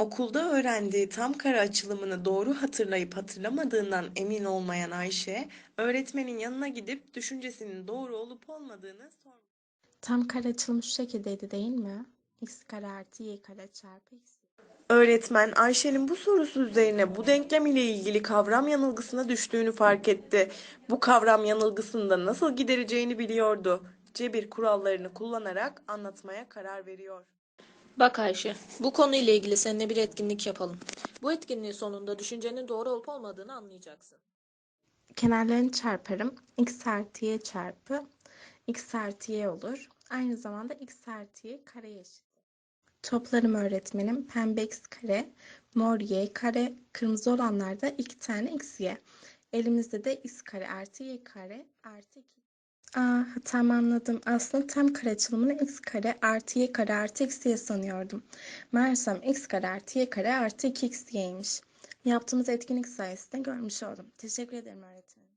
Okulda öğrendiği tam kare açılımını doğru hatırlayıp hatırlamadığından emin olmayan Ayşe, öğretmenin yanına gidip düşüncesinin doğru olup olmadığını sormuş. Tam kare açılımı şu şekildeydi değil mi? x kare artı y kare çarpı x. Öğretmen Ayşe'nin bu sorusu üzerine bu denklem ile ilgili kavram yanılgısına düştüğünü fark etti. Bu kavram yanılgısını da nasıl gidereceğini biliyordu. Cebir kurallarını kullanarak anlatmaya karar veriyor. Bak Ayşe, bu konuyla ilgili seninle bir etkinlik yapalım. Bu etkinliğin sonunda düşüncenin doğru olup olmadığını anlayacaksın. Kenarlarını çarparım. x artı y çarpı x artı y olur. Aynı zamanda x artı y kareye eşit. Toplarım öğretmenim. Pembe x kare, mor y kare, kırmızı olanlarda iki tane x y. Elimizde de x kare artı y kare artı 2. Tamam anladım. Aslında tam kare açılımını x kare artı y kare artı x y sanıyordum. Meğersem x kare artı y kare artı 2x y'ymiş. Yaptığımız etkinlik sayesinde görmüş oldum. Teşekkür ederim öğretmenim.